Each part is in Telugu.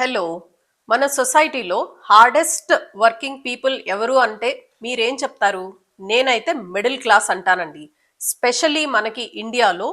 హలో మన సొసైటీలో హార్డెస్ట్ వర్కింగ్ పీపుల్ ఎవరు అంటే మీరేం చెప్తారు? నేనైతే మిడిల్ క్లాస్ అంటానండి. స్పెషల్లీ మనకి ఇండియాలో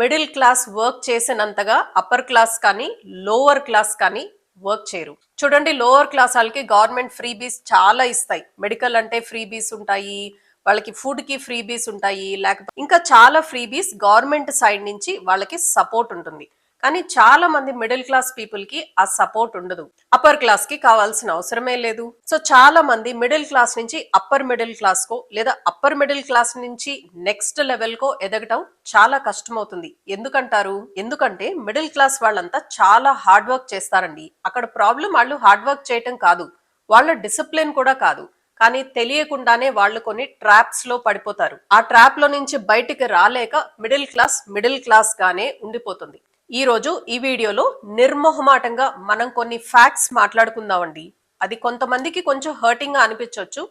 మిడిల్ క్లాస్ వర్క్ చేసినంతగా అప్పర్ క్లాస్ కానీ లోవర్ క్లాస్ కానీ వర్క్ చేయరు. చూడండి లోవర్ క్లాస్ వాళ్ళకి గవర్నమెంట్ ఫ్రీ బీస్ చాలా ఇస్తాయి. మెడికల్ అంటే ఫ్రీ బీస్ ఉంటాయి వాళ్ళకి ఫుడ్కి ఫ్రీ బీస్ ఉంటాయి లేకపోతే ఇంకా చాలా ఫ్రీ బీస్ గవర్నమెంట్ సైడ్ నుంచి వాళ్ళకి సపోర్ట్ ఉంటుంది. కానీ చాలా మంది మిడిల్ క్లాస్ పీపుల్కి ఆ సపోర్ట్ ఉండదు. అప్పర్ క్లాస్కి కావాల్సిన అవసరమే లేదు. సో చాలా మంది మిడిల్ క్లాస్ నుంచి అప్పర్ మిడిల్ క్లాస్ కో లేదా అప్పర్ మిడిల్ క్లాస్ నుంచి నెక్స్ట్ లెవెల్ కో ఎదగటం చాలా కష్టమవుతుంది. ఎందుకంటారు? ఎందుకంటే మిడిల్ క్లాస్ వాళ్ళంతా చాలా హార్డ్ వర్క్ చేస్తారండి. అక్కడ ప్రాబ్లం వాళ్ళు హార్డ్ వర్క్ చేయటం కాదు. వాళ్ళ డిసిప్లిన్ కూడా కాదు. కానీ తెలియకుండానే వాళ్ళు కొన్ని ట్రాప్స్లో పడిపోతారు. ఆ ట్రాప్లో నుంచి బయటికి రాలేక మిడిల్ క్లాస్ మిడిల్ క్లాస్ గానే ఉండిపోతుంది. ఈ రోజు ఈ వీడియోలో నిర్మోహమాటంగా మనం కొన్ని ఫ్యాక్ట్స్ మాట్లాడుకుందామండి. అది కొంతమందికి కొంచెం హర్టింగ్గా అనిపించవచ్చు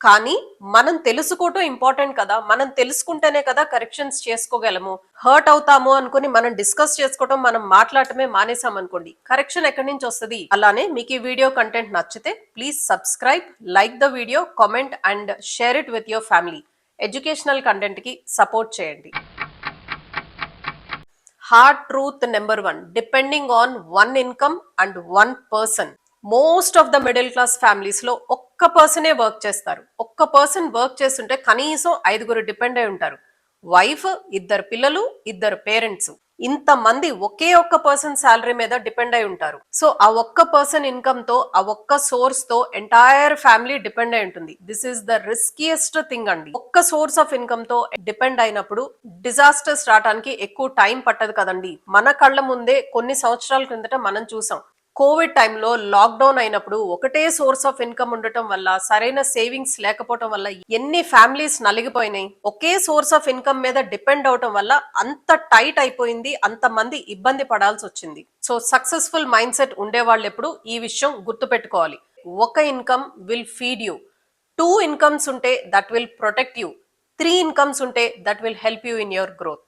కానీ మనం తెలుసుకోవటం ఇంపార్టెంట్ కదా. మనం తెలుసుకుంటేనే కదా కరెక్షన్స్ చేసుకోగలము. హర్ట్ అవుతాము అనుకుని మనం డిస్కస్ చేసుకోవటం మనం మాట్లాడటమే మానేసాం అనుకోండి కరెక్షన్ ఎక్కడి నుంచి వస్తుంది? అలానే మీకు ఈ వీడియో కంటెంట్ నచ్చితే please subscribe like the video comment and share it with your family educational కంటెంట్కి support చేయండి. Hard truth number one depending on one income and one person most of the middle class ఫ్యామిలీస్లో ఒక్క పర్సనే వర్క్ చేస్తారు. ఒక్క పర్సన్ వర్క్ చేస్తుంటే కనీసం ఐదుగురు డిపెండ్ అయి ఉంటారు. వైఫ్ ఇద్దరు పిల్లలు ఇద్దరు పేరెంట్స్ ఇంతమంది ఒకే ఒక్క పర్సన్ శాలరీ మీద డిపెండ్ అయి ఉంటారు. సో ఆ ఒక్క పర్సన్ ఇన్కమ్తో ఆ ఒక్క సోర్స్తో ఎంటైర్ ఫ్యామిలీ డిపెండ్ అయి ఉంటుంది. This is the riskiest thing అండి. ఒక్క సోర్స్ ఆఫ్ ఇన్కమ్తో డిపెండ్ అయినప్పుడు డిజాస్టర్స్ రావడానికి ఎక్కువ టైం పట్టదు కదండి. మన కళ్ళ ముందే కొన్ని సంవత్సరాల క్రిందట మనం చూసాం. కోవిడ్ టైంలో లాక్డౌన్ అయినప్పుడు ఒకటే సోర్స్ ఆఫ్ ఇన్కమ్ ఉండటం వల్ల సరైన సేవింగ్స్ లేకపోవటం వల్ల ఎన్ని ఫ్యామిలీస్ నలిగిపోయినాయి. ఒకే సోర్స్ ఆఫ్ ఇన్కమ్ మీద డిపెండ్ అవటం వల్ల అంత టైట్ అయిపోయింది అంత మంది ఇబ్బంది పడాల్సి వచ్చింది. సో సక్సెస్ఫుల్ మైండ్ సెట్ ఉండేవాళ్ళు ఎప్పుడు ఈ విషయం గుర్తుపెట్టుకోవాలి. ఒక income will feed you. Two incomes ఉంటే that will protect you. Three incomes ఉంటే that will help you in your growth.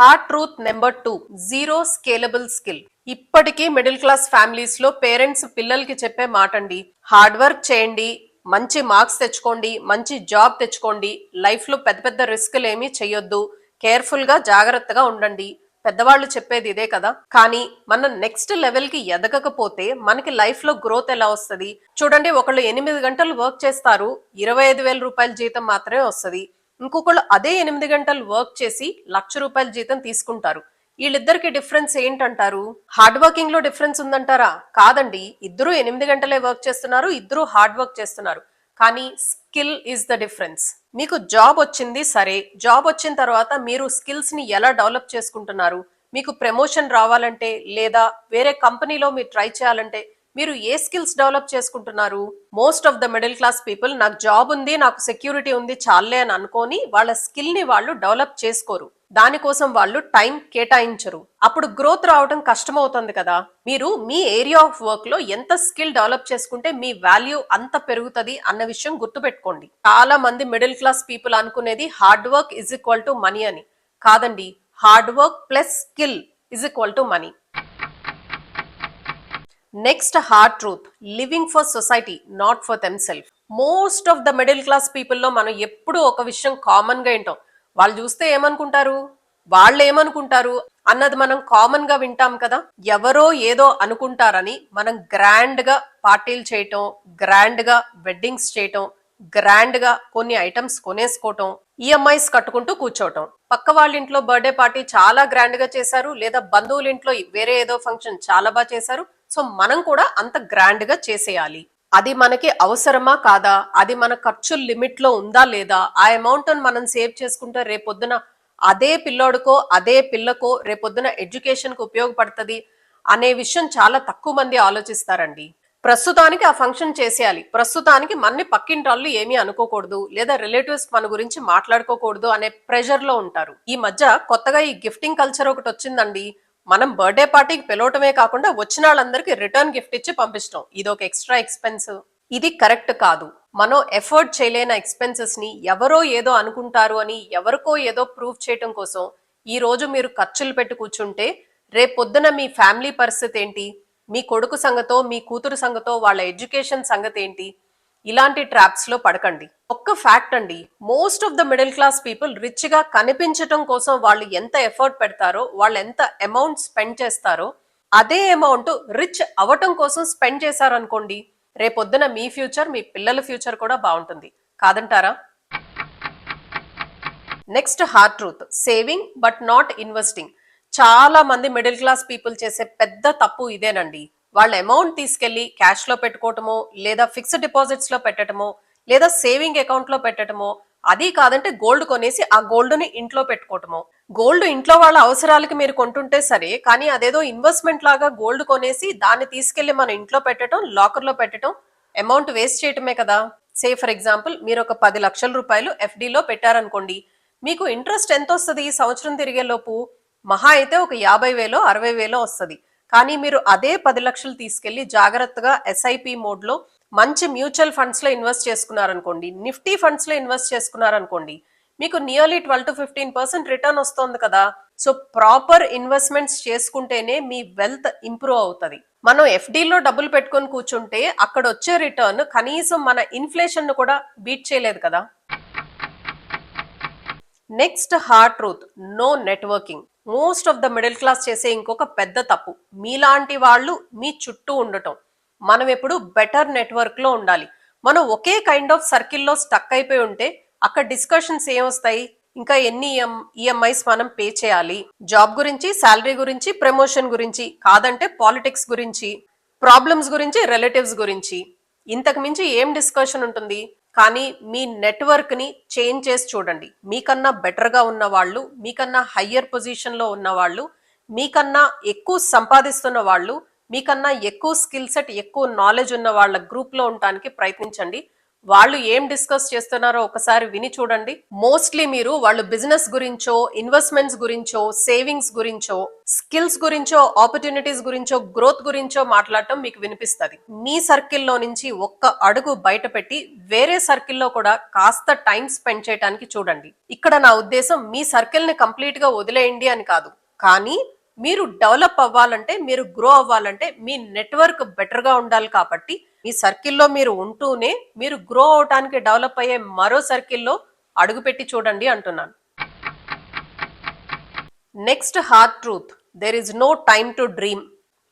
Hard truth number two zero scalable skill. ఇప్పటికీ మిడిల్ క్లాస్ ఫ్యామిలీస్లో పేరెంట్స్ పిల్లలకి చెప్పే మాట అండి హార్డ్ వర్క్ చేయండి మంచి మార్క్స్ తెచ్చుకోండి మంచి జాబ్ తెచ్చుకోండి లైఫ్లో పెద్ద పెద్ద రిస్క్లు ఏమీ చెయ్యొద్దు కేర్ఫుల్గా జాగ్రత్తగా ఉండండి. పెద్దవాళ్ళు చెప్పేది ఇదే కదా. కానీ మనం నెక్స్ట్ లెవెల్కి ఎదగకపోతే మనకి లైఫ్లో గ్రోత్ ఎలా వస్తుంది? చూడండి ఒకళ్ళు ఎనిమిది గంటలు వర్క్ చేస్తారు ఇరవై ఐదు వేల రూపాయల జీతం మాత్రమే వస్తుంది. ఇంకొకళ్ళు అదే ఎనిమిది గంటలు వర్క్ చేసి లక్ష రూపాయల జీతం తీసుకుంటారు. వీళ్ళిద్దరికి డిఫరెన్స్ ఏంటంటారు? హార్డ్ వర్కింగ్లో డిఫరెన్స్ ఉందంటారా? కాదండి. ఇద్దరు ఎనిమిది గంటలే వర్క్ చేస్తున్నారు ఇద్దరు హార్డ్ వర్క్ చేస్తున్నారు. కానీ స్కిల్ ఈజ్ ద డిఫరెన్స్. మీకు జాబ్ వచ్చింది సరే. జాబ్ వచ్చిన తర్వాత మీరు స్కిల్స్ని ఎలా డెవలప్ చేసుకుంటున్నారు? మీకు ప్రమోషన్ రావాలంటే లేదా వేరే కంపెనీలో మీరు ట్రై చేయాలంటే మీరు ఏ స్కిల్స్ డెవలప్ చేసుకుంటున్నారు? Most of the middle class people నాకు జాబ్ ఉంది నాకు సెక్యూరిటీ ఉంది చాలే అని అనుకొని వాళ్ళ స్కిల్ని వాళ్ళు డెవలప్ చేసుకోరు. దానికోసం వాళ్ళు టైం కేటాయించరు. అప్పుడు గ్రోత్ రావడం కష్టమవుతుంది కదా. మీరు మీ ఏరియా ఆఫ్ వర్క్లో ఎంత స్కిల్ డెవలప్ చేసుకుంటే మీ వాల్యూ అంత పెరుగుతుంది అన్న విషయం గుర్తుపెట్టుకోండి. చాలా మంది మిడిల్ క్లాస్ పీపుల్ అనుకునేది hard work is equal to money అని. కాదండి hard work plus skill is equal to money. Next hard truth living for society not for them self most of the middle class పీపుల్లో మనం ఎప్పుడూ ఒక విషయం కామన్గా వింటాం. వాళ్ళు చూస్తే ఏమనుకుంటారు? వాళ్ళు ఏమనుకుంటారు? అన్నది మనం కామన్గా వింటాం కదా. ఎవరో ఏదో అనుకుంటారని మనం గ్రాండ్గా పార్టీలు చేయటం గ్రాండ్గా వెడ్డింగ్స్ చేయటం గ్రాండ్గా కొన్ని ఐటమ్స్ కొనేసుకోవటం ఈఎంఐస్ కట్టుకుంటూ కూర్చోవటం. పక్క వాళ్ళ ఇంట్లో బర్త్డే పార్టీ చాలా గ్రాండ్గా చేశారు లేదా బంధువుల ఇంట్లో వేరే ఏదో ఫంక్షన్ చాలా బాగా చేశారు. సో మనం కూడా అంత గ్రాండ్గా చేసేయాలి. అది మనకి అవసరమా కాదా? అది మన ఖర్చు లిమిట్లో ఉందా లేదా? ఆ అమౌంట్ మనం సేవ్ చేసుకుంటే రేపొద్దున అదే పిల్లోడికో అదే పిల్లకో రేపొద్దున ఎడ్యుకేషన్కు ఉపయోగపడుతుంది అనే విషయం చాలా తక్కువ మంది ఆలోచిస్తారండి. ప్రస్తుతానికి ఆ ఫంక్షన్ చేసేయాలి. ప్రస్తుతానికి మన్ని పక్కింటాళ్ళు ఏమీ అనుకోకూడదు లేదా రిలేటివ్స్ మన గురించి మాట్లాడుకోకూడదు అనే ప్రెషర్లో ఉంటారు. ఈ మధ్య కొత్తగా ఈ గిఫ్టింగ్ కల్చర్ ఒకటి వచ్చిందండి. మనం బర్త్డే పార్టీకి పిలవటమే కాకుండా వచ్చిన వాళ్ళందరికీ రిటర్న్ గిఫ్ట్ ఇచ్చి పంపించడం ఇది ఒక ఎక్స్ట్రా ఎక్స్పెన్స్ ఇది కరెక్ట్ కాదు. మనం ఎఫర్ట్ చేయలేని ఎక్స్పెన్సెస్ని ఎవరో ఏదో అనుకుంటారు అని ఎవరికో ఏదో ప్రూవ్ చేయటం కోసం ఈ రోజు మీరు ఖర్చులు పెట్టి కూర్చుంటే రేపొద్దున మీ ఫ్యామిలీ పరిస్థితి ఏంటి? మీ కొడుకు సంగతో మీ కూతురు సంగతో వాళ్ళ ఎడ్యుకేషన్ సంగతి ఏంటి? ఇలాంటి ట్రాప్స్లో పడకండి. ఒక్క ఫ్యాక్ట్ అండి most of the middle class people రిచ్గా కనిపించటం కోసం వాళ్ళు ఎంత ఎఫర్ట్ పెడతారో వాళ్ళు ఎంత అమౌంట్ స్పెండ్ చేస్తారో అదే అమౌంట్ రిచ్ అవటం కోసం స్పెండ్ చేశారనుకోండి రేపొద్దున మీ ఫ్యూచర్ మీ పిల్లల ఫ్యూచర్ కూడా బాగుంటుంది. కాదంటారా? Next hard truth saving but not investing చాలా మంది మిడిల్ క్లాస్ పీపుల్ చేసే పెద్ద తప్పు ఇదేనండి. వాళ్ళ అమౌంట్ తీసుకెళ్ళి క్యాష్లో పెట్టుకోవటమో లేదా ఫిక్స్డ్ డిపాజిట్స్లో పెట్టడమో లేదా సేవింగ్ అకౌంట్లో పెట్టడమో అది కాదంటే గోల్డ్ కొనేసి ఆ గోల్డ్ని ఇంట్లో పెట్టుకోవటము. గోల్డ్ ఇంట్లో వాళ్ళ అవసరాలకి మీరు కొంటుంటే సరే కానీ అదేదో ఇన్వెస్ట్మెంట్ లాగా గోల్డ్ కొనేసి దాన్ని తీసుకెళ్ళి మన ఇంట్లో పెట్టడం లాకర్లో పెట్టడం అమౌంట్ వేస్ట్ చేయటమే కదా. సే ఫర్ ఎగ్జాంపుల్ మీరు ఒక పది లక్షల రూపాయలు ఎఫ్డీలో పెట్టారనుకోండి మీకు ఇంట్రెస్ట్ ఎంత వస్తుంది ఈ సంవత్సరం తిరిగే లోపు? మహా అయితే ఒక యాభై వేలో అరవై వేలో వస్తుంది. కానీ మీరు అదే పది లక్షలు తీసుకెళ్ళి జాగ్రత్తగా ఎస్ఐపి మోడ్లో మంచి మ్యూచువల్ ఫండ్స్లో ఇన్వెస్ట్ చేసుకున్నారనుకోండి నిఫ్టీ ఫండ్స్లో ఇన్వెస్ట్ చేసుకున్నారనుకోండి మీకు nearly twelve to fifteen percent return వస్తుంది కదా. సో ప్రాపర్ ఇన్వెస్ట్మెంట్స్ చేసుకుంటేనే మీ వెల్త్ ఇంప్రూవ్ అవుతుంది. మనం ఎఫ్డీలో డబ్బులు పెట్టుకొని కూర్చుంటే అక్కడ వచ్చే రిటర్న్ కనీసం మన ఇన్ఫ్లేషన్ను కూడా బీట్ చేయలేదు కదా. Next hard truth no networking. Most of the middle class చేసే ఇంకొక పెద్ద తప్పు. మీలాంటి వాళ్ళు మీ చుట్టూ ఉండటం. మనం ఎప్పుడు బెటర్ నెట్వర్క్లో ఉండాలి. మనం ఒకే కైండ్ ఆఫ్ సర్కిల్లో స్టక్ అయిపోయి ఉంటే అక్కడ డిస్కషన్స్ ఏమొస్తాయి? ఇంకా ఎన్ని ఈఎంఐస్ మనం పే చేయాలి? జాబ్ గురించి శాలరీ గురించి ప్రమోషన్ గురించి కాదంటే పాలిటిక్స్ గురించి ప్రాబ్లమ్స్ గురించి రిలేటివ్స్ గురించి. ఇంతకు మించి ఏం డిస్కషన్ ఉంటుంది? కానీ మీ నెట్వర్క్ని చేంజ్ చేసి చూడండి. మీకన్నా బెటర్గా ఉన్న వాళ్ళు మీకన్నా హయ్యర్ పొజిషన్లో ఉన్న వాళ్ళు మీకన్నా ఎక్కువ సంపాదిస్తున్న వాళ్ళు మీకన్నా ఎక్కువ స్కిల్ సెట్ ఎక్కువ నాలెడ్జ్ ఉన్న వాళ్ళ గ్రూప్లో ఉండటానికి ప్రయత్నించండి. వాళ్ళు ఏం డిస్కస్ చేస్తున్నారో ఒకసారి విని చూడండి. మోస్ట్లీ మీరు వాళ్ళు బిజినెస్ గురించో ఇన్వెస్ట్మెంట్స్ గురించో సేవింగ్స్ గురించో స్కిల్స్ గురించో ఆపర్చునిటీస్ గురించో గ్రోత్ గురించో మాట్లాడటం మీకు వినిపిస్తుంది. మీ సర్కిల్లో నుంచి ఒక్క అడుగు బయట పెట్టి వేరే సర్కిల్లో కూడా కాస్త టైం స్పెండ్ చేయడానికి చూడండి. ఇక్కడ నా ఉద్దేశం మీ సర్కిల్ని కంప్లీట్గా వదిలేయండి అని కాదు. కానీ మీరు డెవలప్ అవ్వాలంటే మీరు గ్రో అవ్వాలంటే మీ నెట్వర్క్ బెటర్గా ఉండాలి కాబట్టి ఈ సర్కిల్లో మీరు ఉంటూనే మీరు గ్రో అవటానికి డెవలప్ అయ్యే మరో సర్కిల్లో అడుగుపెట్టి చూడండి అంటున్నాను. Next hard truth there is no time to dream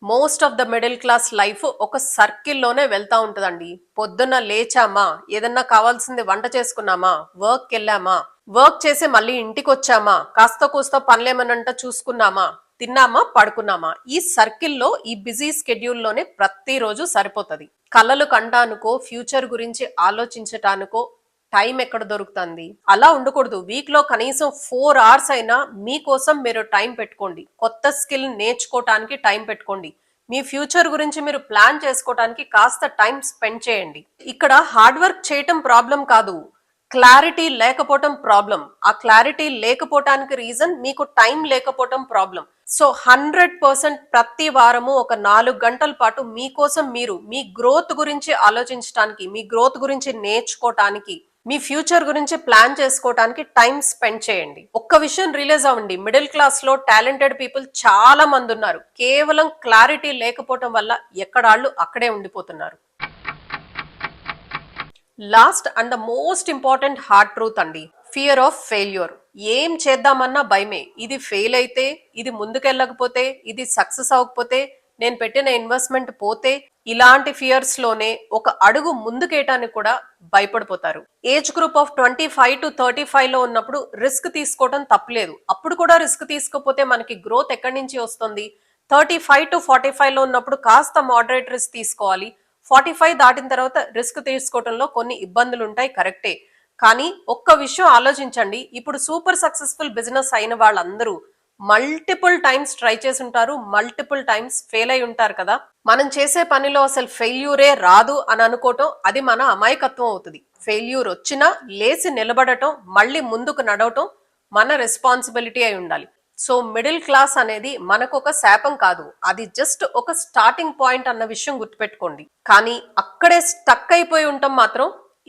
most of the middle class life ఒక సర్కిల్లోనే వెళ్తా ఉంటుందండి. పొద్దున్న లేచామా? ఏదన్నా కావాల్సింది వంట చేసుకున్నామా? వర్క్ వెళ్ళామా వర్క్ చేసి మళ్ళీ ఇంటికి వచ్చామా కాస్త కూస్త పనులేమనంట చూసుకున్నామా? తిన్నామా పడుకున్నామా? ఈ సర్కిల్లో ఈ బిజీ స్కెడ్యూల్లోనే ప్రతిరోజు సరిపోతుంది. కలలు కంటానుకో ఫ్యూచర్ గురించి ఆలోచించటానికో టైం ఎక్కడ దొరుకుతుంది? అలా ఉండకూడదు. వీక్లో కనీసం ఫోర్ అవర్స్ అయినా మీకోసం మీరు టైం పెట్టుకోండి. కొత్త స్కిల్ నేర్చుకోవటానికి టైం పెట్టుకోండి. మీ ఫ్యూచర్ గురించి మీరు ప్లాన్ చేసుకోవటానికి కాస్త టైం స్పెండ్ చేయండి. ఇక్కడ హార్డ్ వర్క్ చేయటం ప్రాబ్లం కాదు. క్లారిటీ లేకపోవటం ప్రాబ్లం ఆ క్లారిటీ లేకపోవటానికి రీజన్ మీకు టైం లేకపోవటం ప్రాబ్లం సో హండ్రెడ్ పర్సెంట్ ప్రతి వారము ఒక నాలుగు గంటల పాటు మీకోసం మీరు మీ గ్రోత్ గురించి ఆలోచించడానికి మీ గ్రోత్ గురించి నేర్చుకోవటానికి మీ ఫ్యూచర్ గురించి ప్లాన్ చేసుకోవడానికి టైం స్పెండ్ చేయండి. ఒక్క విషయం రిలీజ్ అవ్వండి. మిడిల్ క్లాస్లో టాలెంటెడ్ పీపుల్ చాలా మంది ఉన్నారు. కేవలం క్లారిటీ లేకపోవటం వల్ల ఎక్కడాళ్ళు అక్కడే ఉండిపోతున్నారు. Last and the most important hard truth అండి. Fear of failure. ఏం చేద్దామన్నా భయమే. ఇది ఫెయిల్ అయితే ఇది ముందుకెళ్ళకపోతే ఇది సక్సెస్ అవ్వకపోతే నేను పెట్టిన ఇన్వెస్ట్మెంట్ పోతే ఇలాంటి ఫియర్స్లోనే ఒక అడుగు ముందుకేయటానికి కూడా భయపడిపోతారు. Age group of twenty five to thirty ఫైవ్లో ఉన్నప్పుడు రిస్క్ తీసుకోవడం తప్పలేదు. అప్పుడు కూడా రిస్క్ తీసుకోకపోతే మనకి గ్రోత్ ఎక్కడి నుంచి వస్తుంది? థర్టీ ఫైవ్ టు ఫార్టీ ఫైవ్లో ఉన్నప్పుడు కాస్త మోడరేట్ రిస్క్ తీసుకోవాలి. ఫార్టీ ఫైవ్ దాటిన తర్వాత రిస్క్ తీసుకోవడంలో కొన్ని ఇబ్బందులు ఉంటాయి కరెక్టే. కానీ ఒక్క విషయం ఆలోచించండి. ఇప్పుడు సూపర్ సక్సెస్ఫుల్ బిజినెస్ అయిన వాళ్ళందరూ మల్టిపుల్ టైమ్స్ ట్రై చేసి ఉంటారు మల్టిపుల్ టైమ్స్ ఫెయిల్ అయి ఉంటారు కదా. మనం చేసే పనిలో అసలు ఫెయిల్యూరే రాదు అని అనుకోవటం అది మన అమాయకత్వం అవుతుంది. ఫెయిల్యూర్ వచ్చినా లేచి నిలబడటం మళ్ళీ ముందుకు నడవటం మన రెస్పాన్సిబిలిటీ అయి ఉండాలి. సో మిడిల్ క్లాస్ అనేది మనకు ఒక శాపం కాదు. అది జస్ట్ ఒక స్టార్టింగ్ పాయింట్ అన్న విషయం గుర్తుపెట్టుకోండి. కానీ అక్కడే స్టక్ అయిపోయి ఉండటం మాత్రం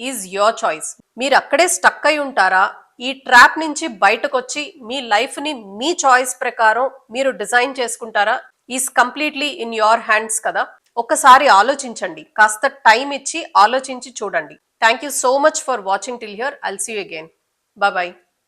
ఈజ్ యోర్ చాయిస్. మీరు అక్కడే స్టక్ అయి ఉంటారా? ఈ ట్రాప్ నుంచి బయటకు వచ్చి మీ లైఫ్ని మీ చాయిస్ ప్రకారం మీరు డిజైన్ చేసుకుంటారా? Is completely in your hands కదా? ఒకసారి ఆలోచించండి. కాస్త టైం ఇచ్చి ఆలోచించి చూడండి. Thank you so much for watching till here. I'll see again. Bye.